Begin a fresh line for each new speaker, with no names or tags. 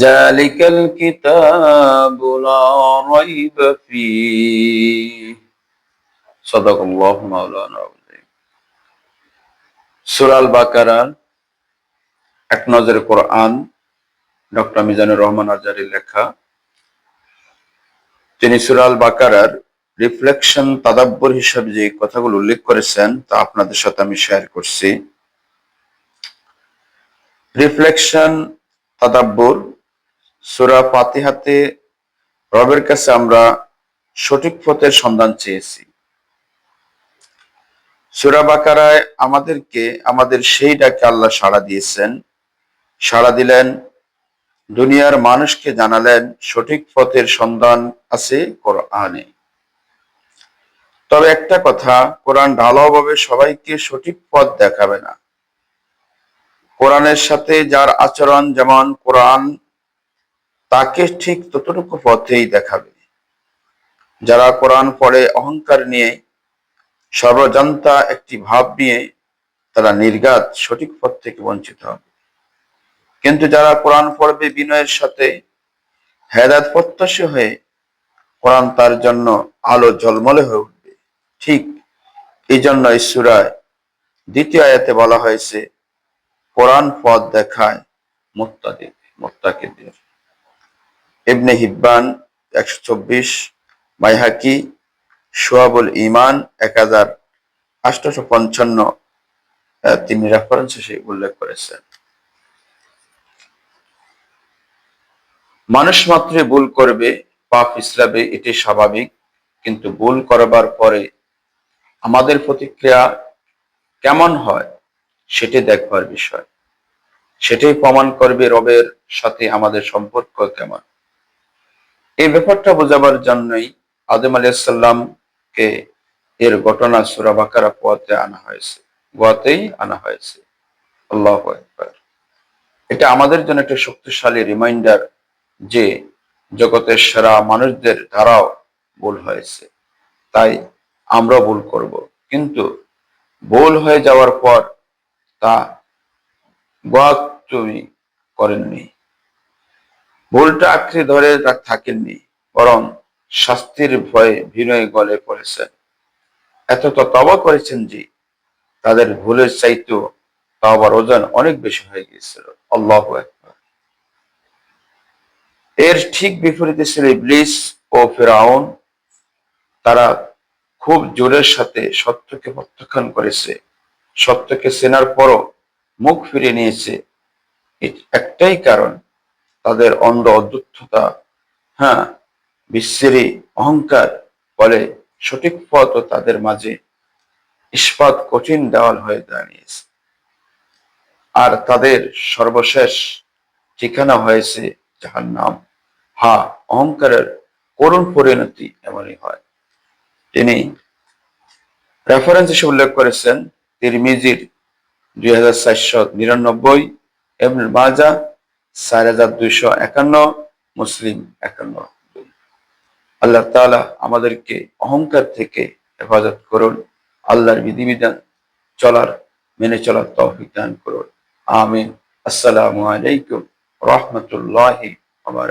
ذلك الكتاب لا ريب فيه صدق الله مولانا العظيم سورة البقرة এক নজর কোরআন ডক্টর মিজানুর রহমান আজারির লেখা তিনি সুরাল বাকারার রিফ্লেকশন তাদাব্বর হিসাবে যে কথাগুলো উল্লেখ করেছেন তা আপনাদের সাথে আমি শেয়ার করছি রিফ্লেকশন তাদাব্বর সুরা ফাতিহাতে রবের কাছে আমরা সঠিক পথের সন্ধান চেয়েছি। সুরা বাকারায় আমাদেরকে, আমাদের সেই ডাকে আল্লাহ সাড়া দিয়েছেন। সাড়া দিলেন, দুনিয়ার মানুষকে জানালেন সঠিক পথের সন্ধান আছে কোরআনে। তবে একটা কথা, কোরআন ঢালাওভাবে সবাইকে সঠিক পথ দেখাবে না। কোরআনের সাথে যার আচরণ যেমন কোরআন তাকে ঠিক ততটুকু পথেই দেখাবে। যারা কোরআন পড়ে অহংকার নিয়ে, সর্বজনতা একটি ভাব নিয়ে, তারা নির্গাত সঠিক পথ থেকে বঞ্চিত হবে। কিন্তু যারা কোরআন পড়বে বিনয়ের সাথে, হেদায়ত প্রত্যাশী হয়ে, কোরআন তার জন্য আলো ঝলমলে হয়ে উঠবে। ঠিক এই জন্য ঈশ্বরায় দ্বিতীয় আয়াতে বলা হয়েছে, কোরআন পথ দেখায় মোত্তাদিক, মোত্তাকিদের। ইবনে হিব্বান একশো চব্বিশ, মাইহাকি সোয়াবুল ইমান এক হাজার আষ্টশো পঞ্চান্ন তিনি রেফারেন্স হিসেবে উল্লেখ করেছেন। মানুষ মাত্রই ভুল করবে, পাপ ইসলামে এটি স্বাভাবিক, কিন্তু ভুল করবার পরে আমাদের প্রতিক্রিয়া কেমন হয় সেটি দেখবার বিষয়। সেটাই প্রমাণ করবে রবের সাথে আমাদের সম্পর্ক কেমন। এই ব্যাপারটা বোঝাবার জন্যই আদম আলিয়াল্লামকে এর ঘটনা সুরাবাকারা পোয়াতে আনা হয়েছে। গোয়াতেই আনা হয়েছে। আল্লাহ এটা আমাদের জন্য একটা শক্তিশালী রিমাইন্ডার যে জগতের সেরা মানুষদের দ্বারাও ভুল হয়েছে। তাই আমরা ভুল করব। কিন্তু ভুল হয়ে যাওয়ার পর তা গোয়া তুমি করেননি। ভুলটা আঁকড়ে ধরে থাকেননি, বরং শাস্তির ভয়ে বিনয় গলে পড়েছেন। এত তো তবা করেছেন যে, তাদের ভুলের চাইতেও তবার ওজন অনেক বেশি হয়ে গিয়েছিল। আল্লাহ এর ঠিক বিপরীতে ছিল ইবলিস ও ফেরাউন। তারা খুব জোরের সাথে সত্যকে প্রত্যাখ্যান করেছে। সত্যকে চেনার পরও মুখ ফিরে নিয়েছে। একটাই কারণ তাদের অন্ধ অদ্ভুততা হ্যাঁ বিশ্বেরই অহংকার ফলে সঠিক পথ তাদের মাঝে ইস্পাত কঠিন দেওয়াল হয়ে দাঁড়িয়েছে। আর তাদের সর্বশেষ ঠিকানা হয়েছে যাহার নাম হা, অহংকারের করুণ পরিণতি এমনই হয়। তিনি রেফারেন্স হিসেবে উল্লেখ করেছেন তিরমিজির দুই হাজার চারশো নিরানব্বই এবং মাজা চার হাজার দুইশো একান্ন মুসলিম একান্ন আল্লাহ তালা আমাদেরকে অহংকার থেকে হেফাজত করুন, আল্লাহর বিধিবিধান চলার, মেনে চলার তৌফিক দান করুন। আমিন। আসসালামু আলাইকুম রহমতুল্লাহ আমার